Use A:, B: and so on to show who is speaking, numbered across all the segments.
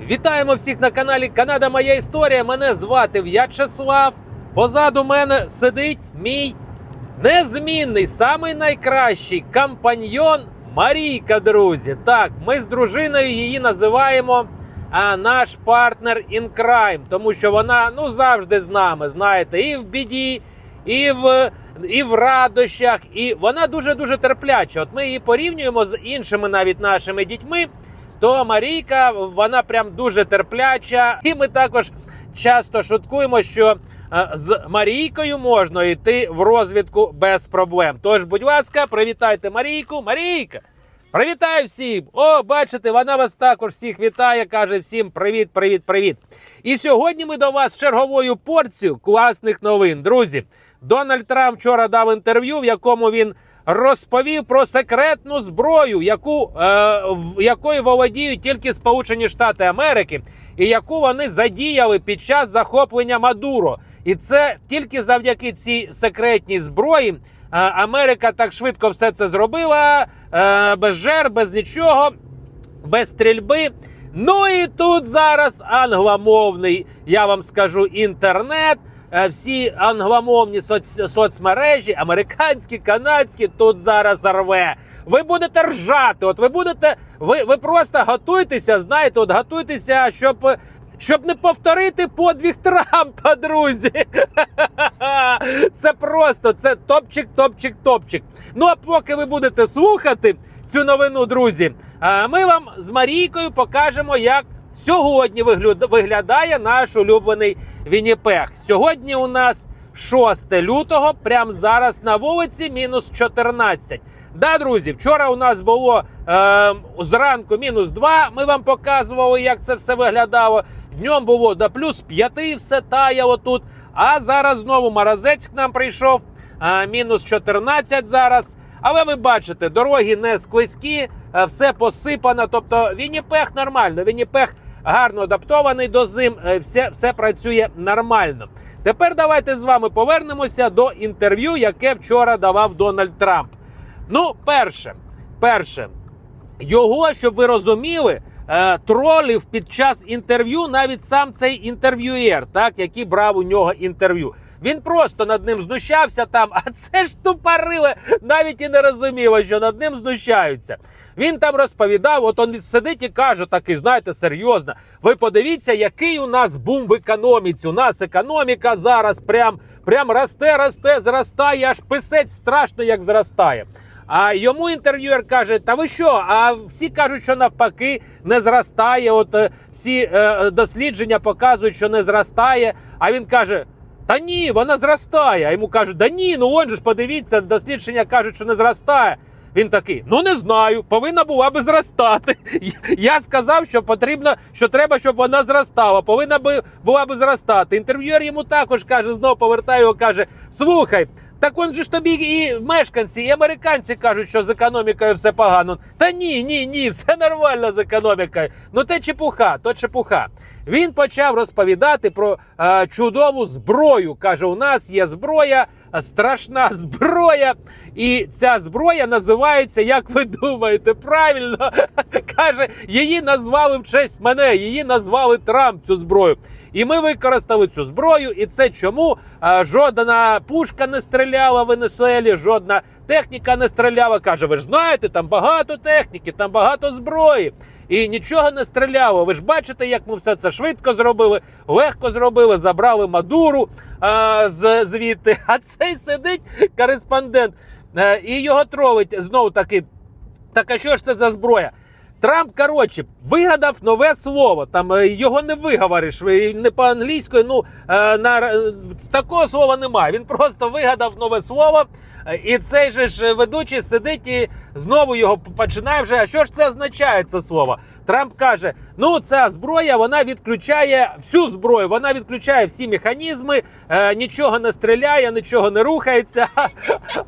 A: Вітаємо всіх на каналі Канада Моя Історія. Мене звати В'ячеслав. Позаду мене сидить мій незмінний, самий найкращий компаньйон Марійка, друзі. Так, ми з дружиною її називаємо а, наш партнер in crime, тому що вона ну завжди з нами, знаєте, і в біді, і в. І в радощах, і вона дуже дуже терпляча. От ми її порівнюємо з іншими навіть нашими дітьми. То Марійка, вона прям дуже терпляча. І ми також часто шуткуємо, що е, з Марійкою можна йти в розвідку без проблем. Тож, будь ласка, привітайте Марійку. Марійка! Привітаю всім! О, бачите, вона вас також всіх вітає, каже всім привіт, привіт, привіт. І сьогодні ми до вас черговою порцією класних новин. Друзі, Дональд Трамп вчора дав інтерв'ю, в якому він розповів про секретну зброю, яку, е, якою володіють тільки Сполучені Штати Америки, і яку вони задіяли під час захоплення Мадуро. І це тільки завдяки цій секретній зброї. е, Америка так швидко все це зробила, е, без жертв, без нічого, без стрільби. Ну і тут зараз англомовний, я вам скажу, інтернет. Е, Всі англомовні соц... соцмережі, американські, канадські, тут зараз рве. Ви будете ржати. От ви будете, ви, ви просто готуйтеся, знаєте, от готуйтеся, щоб, е, щоб не повторити подвиг Трампа, друзі. Це просто це топчик, топчик, топчик. Ну а поки ви будете слухати цю новину, друзі, а ми вам з Марійкою покажемо, як сьогодні вигляд- виглядає наш улюблений Вінніпех. Сьогодні у нас 6 лютого, прямо зараз на вулиці, мінус 14. Да, друзі, вчора у нас було е, зранку мінус 2. Ми вам показували, як це все виглядало. Днем було до плюс 5, все таяло тут. А зараз знову морозець к нам прийшов. е, мінус 14 зараз. Але ви бачите, дороги не склизькі, е, все посипано. Тобто Вінніпех нормально. Вінніпех гарно адаптований до зим, е, все, все працює нормально. Тепер давайте з вами повернемося до інтерв'ю, яке вчора давав Дональд Трамп. Ну, перше, перше, його, щоб ви розуміли, е, тролів під час інтерв'ю навіть сам цей інтерв'юєр, так, який брав у нього інтерв'ю. Він просто над ним знущався там, а це ж тупориле, навіть і не розуміло, що над ним знущаються. Він там розповідав, от він сидить і каже, такий, знаєте, серйозно. Ви подивіться, який у нас бум в економіці. У нас економіка зараз прям, прям росте, росте, зростає, аж писець страшно, як зростає. А йому інтерв'юер каже: Та ви що? А всі кажуть, що навпаки не зростає. От е, всі е, дослідження показують, що не зростає. А він каже: Та ні, вона зростає. А йому кажуть, да ні, ну он же ж подивіться, дослідження кажуть, що не зростає. Він такий: ну не знаю, повинна була би зростати. Я сказав, що потрібно, що треба, щоб вона зростала. Повинна би була би зростати. Інтерв'юер йому також каже, знову повертає його, каже: Слухай, так он же ж тобі і мешканці, і американці кажуть, що з економікою все погано. Та ні, ні, ні, все нормально з економікою. Ну те чепуха, то чепуха. Він почав розповідати про е, чудову зброю. Каже: у нас є зброя, страшна зброя. І ця зброя називається, як ви думаєте, правильно каже, її назвали в честь мене, її назвали Трамп цю зброю. І ми використали цю зброю. І це чому жодна пушка не стріляла в Венесуелі, жодна техніка не стріляла. Каже, ви ж знаєте, там багато техніки, там багато зброї. І нічого не стріляло. Ви ж бачите, як ми все це швидко зробили, легко зробили, забрали Мадуру а, з звідти. А цей сидить кореспондент а, і його тролить знову таки. Так а що ж це за зброя? Трамп, коротше, вигадав нове слово. Там е, його не виговориш не по-англійською. Ну е, на е, такого слова немає. Він просто вигадав нове слово. І цей же ж ведучий сидить і знову його починає вже. А що ж це означає це слово? Трамп каже: ну ця зброя вона відключає всю зброю, вона відключає всі механізми, е, нічого не стріляє, нічого не рухається.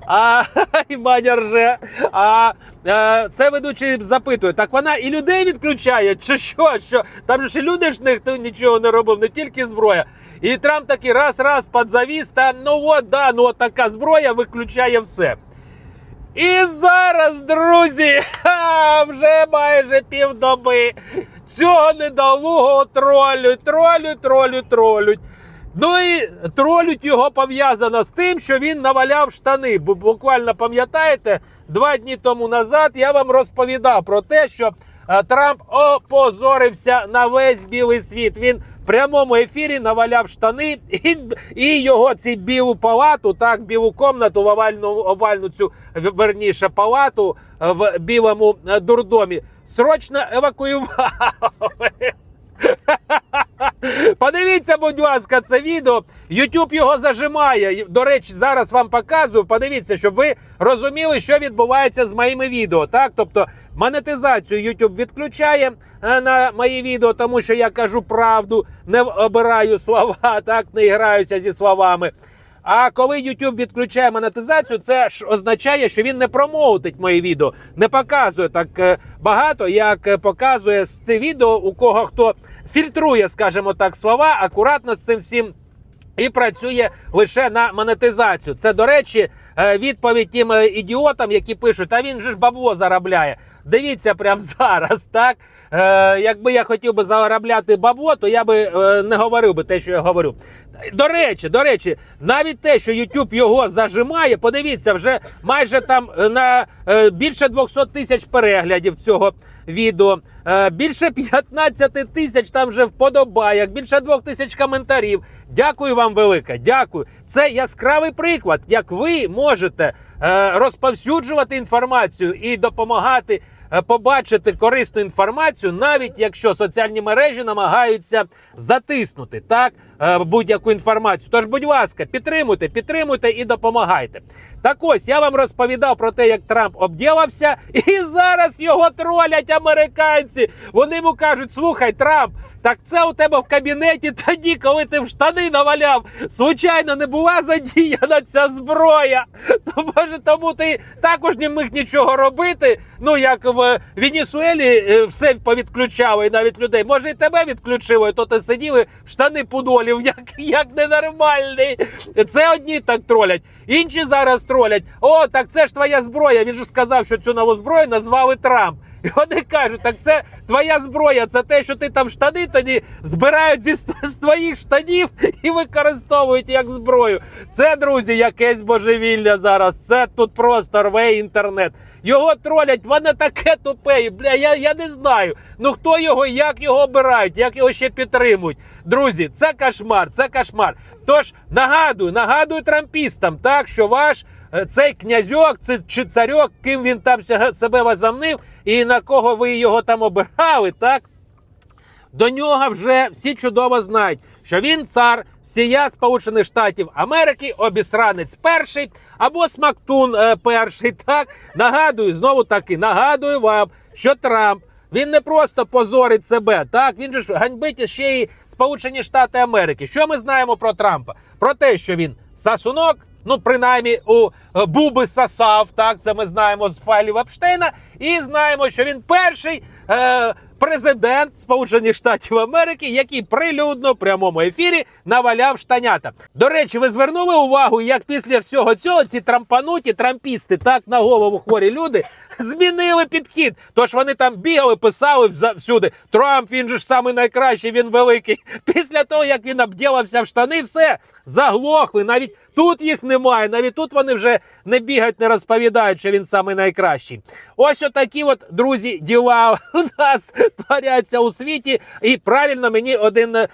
A: А і Маня рже. А е, це ведучий запитує: так вона і людей відключає, чи що? що? Там ж і люди ж ніхто нічого не робив, не тільки зброя. І Трамп такий раз-раз підзавіс, та ну от, да, ну от така зброя виключає все. І зараз, друзі, ха, вже майже півдоби цього недолугого тролють, тролють, тролють, тролють. Ну і тролють його пов'язано з тим, що він наваляв штани. Бо Буквально пам'ятаєте, два дні тому назад я вам розповідав про те, що Трамп опозорився на весь білий світ. Він в прямому ефірі наваляв штани, і, і його ці білу палату, так, білу комнату в овальну, овальну цю верніше палату е, в білому е, дурдомі срочно евакуювали. Подивіться, будь ласка, це відео. YouTube його зажимає. До речі, зараз вам показую. Подивіться, щоб ви розуміли, що відбувається з моїми відео. Так, тобто монетизацію YouTube відключає е, на мої відео, тому що я кажу правду, не обираю слова, так не граюся зі словами. А коли YouTube відключає монетизацію, це ж означає, що він не промоутить мої відео, не показує так е, багато, як е, показує з те відео, у кого хто фільтрує, скажімо так, слова, акуратно з цим всім. І працює лише на монетизацію. Це, до речі, е, відповідь тим е, ідіотам, які пишуть, та він же ж бабло заробляє. Дивіться прямо зараз, так? Е, якби я хотів би заробляти бабло, то я би е, не говорив би те, що я говорю. До речі, до речі, навіть те, що YouTube його зажимає, подивіться, вже майже там на більше 200 тисяч переглядів цього відео, більше 15 тисяч там вже вподобайок, більше 2 тисяч коментарів. Дякую вам велике, дякую. Це яскравий приклад, як ви можете е, розповсюджувати інформацію і допомагати е, побачити корисну інформацію, навіть якщо соціальні мережі намагаються затиснути так е, будь-яку інформацію. Тож, будь ласка, підтримуйте, підтримуйте і допомагайте. Так ось я вам розповідав про те, як Трамп обділився, і зараз його тролять американці. Вони йому кажуть: слухай, Трамп. Так це у тебе в кабінеті тоді, коли ти в штани наваляв. Случайно не була задіяна ця зброя. Ну, може, тому ти також не міг нічого робити. Ну, як Венесуелі е, все повідключало, і навіть людей. Може, і тебе відключило, і то ти сиділи в штани пудолів, як, як ненормальний. Це одні так тролять, інші зараз тролять. О, так це ж твоя зброя. Він же сказав, що цю нову зброю назвали Трамп. І вони кажуть, так це твоя зброя, це те, що ти там штани тоді збирають зі з твоїх штанів і використовують як зброю. Це, друзі, якесь божевілля зараз. Це тут просто рве інтернет. Його тролять, воно таке тупе. Бля, я, я не знаю. Ну хто його, як його обирають, як його ще підтримують. Друзі, це кошмар, це кошмар. Тож нагадую, нагадую трампістам, так що ваш. Е, Цей князьок чи царьок, ким він там себе возомнив, і на кого ви його там обирали, так? До нього вже всі чудово знають, що він цар всія Сполучених Штатів Америки, обісранець перший або Смактун е, перший. Так нагадую, знову таки нагадую вам, що Трамп. Він не просто позорить себе, так він же ж ганьбить ще й Сполучені Штати Америки. Що ми знаємо про Трампа? Про те, що він сасунок, ну принаймні у е, Буби сасав. Так, це ми знаємо з файлів Епштейна, і знаємо, що він перший. Е, Президент Сполучених Штатів Америки, який прилюдно в прямому ефірі наваляв штанята. До речі, ви звернули увагу, як після всього цього ці трампануті трампісти, так на голову хворі люди, змінили підхід. Тож вони там бігали, писали всюди. Трамп він же ж самий найкращий, він великий. Після того, як він обділився в штани, все заглохли. Навіть тут їх немає. Навіть тут вони вже не бігають, не розповідають, що він самий найкращий. Ось отакі, от друзі, діла у нас творяться у світі. І правильно мені один е,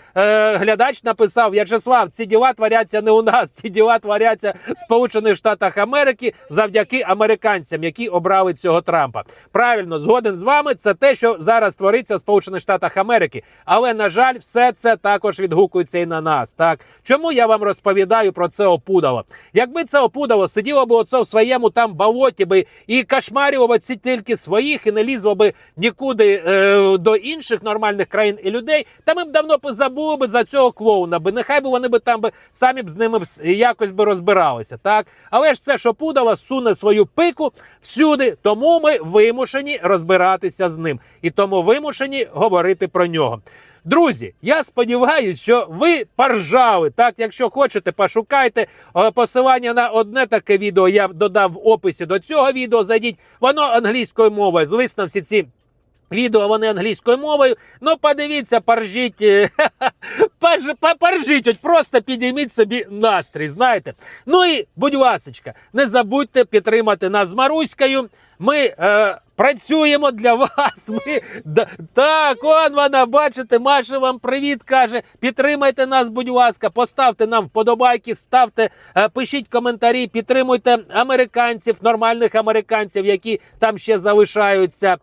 A: глядач написав: В'ячеслав, ці діла творяться не у нас, ці діла творяться в Сполучених Штатах Америки завдяки американцям, які обрали цього Трампа. Правильно, згоден з вами. Це те, що зараз твориться в Сполучених Штатах Америки. Але на жаль, все це також відгукується і на нас. Так чому я вам розповідаю про це опудало? Якби це опудало сиділо б оце в своєму там болоті би і кошмарювало б ці тільки своїх і не лізло би нікуди е, до інших нормальних країн і людей, та ми б давно б забули б за цього клоуна. Би нехай би вони б там би самі б з ними якось би розбиралися. Так, але ж це що пудало суне свою пику всюди, тому ми вимушені розбиратися з ним і тому вимушені говорити про нього. Друзі, я сподіваюся, що ви поржали. Так, якщо хочете, пошукайте Е, посилання на одне таке відео. Я додав в описі до цього відео. Зайдіть, воно англійською мовою. Звісно, всі ці Відео вони англійською мовою. Ну, подивіться, поржіть, е, порж- поржіть, от просто підійміть собі настрій, знаєте. Ну і, будь ласочка, не забудьте підтримати нас з Маруською. Ми е, працюємо для вас. Ми, так, он вона, бачите, Маша вам привіт каже. Підтримайте нас, будь ласка, поставте нам вподобайки, ставте, е, пишіть коментарі, підтримуйте американців, нормальних американців, які там ще залишаються.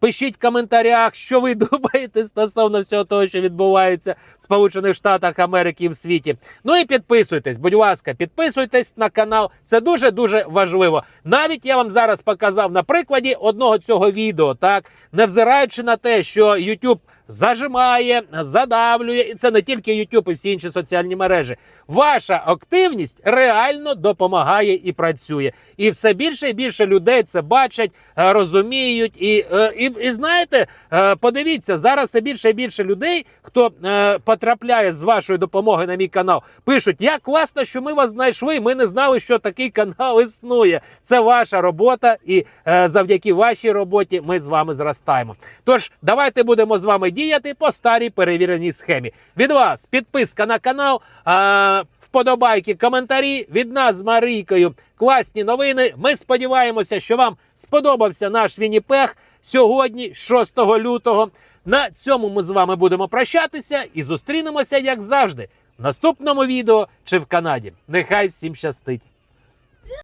A: Пишіть в коментарях, що ви думаєте стосовно всього того, що відбувається в Сполучених Штатах Америки і в світі. Ну і підписуйтесь, будь ласка, підписуйтесь на канал. Це дуже дуже важливо. Навіть я вам зараз показав на прикладі одного цього відео, так? Невзираючи на те, що YouTube зажимає, задавлює, і це не тільки YouTube і всі інші соціальні мережі. Ваша активність реально допомагає і працює. І все більше і більше людей це бачать, е, розуміють. І, е, і, і знаєте, е, подивіться, зараз все більше і більше людей, хто потрапляє з вашою допомогою на мій канал, пишуть: як класно, що ми вас знайшли. Ми не знали, що такий канал існує. Це ваша робота, і завдяки вашій роботі ми з вами зростаємо. Тож давайте будемо з вами діяти по старій перевіреній схемі. Від вас підписка на канал, вподобайки, коментарі. Від нас з Марійкою класні новини. Ми сподіваємося, що вам сподобався наш Вінніпех сьогодні, 6 лютого. На цьому ми з вами будемо прощатися і зустрінемося, як завжди, в наступному відео чи в Канаді. Нехай всім щастить!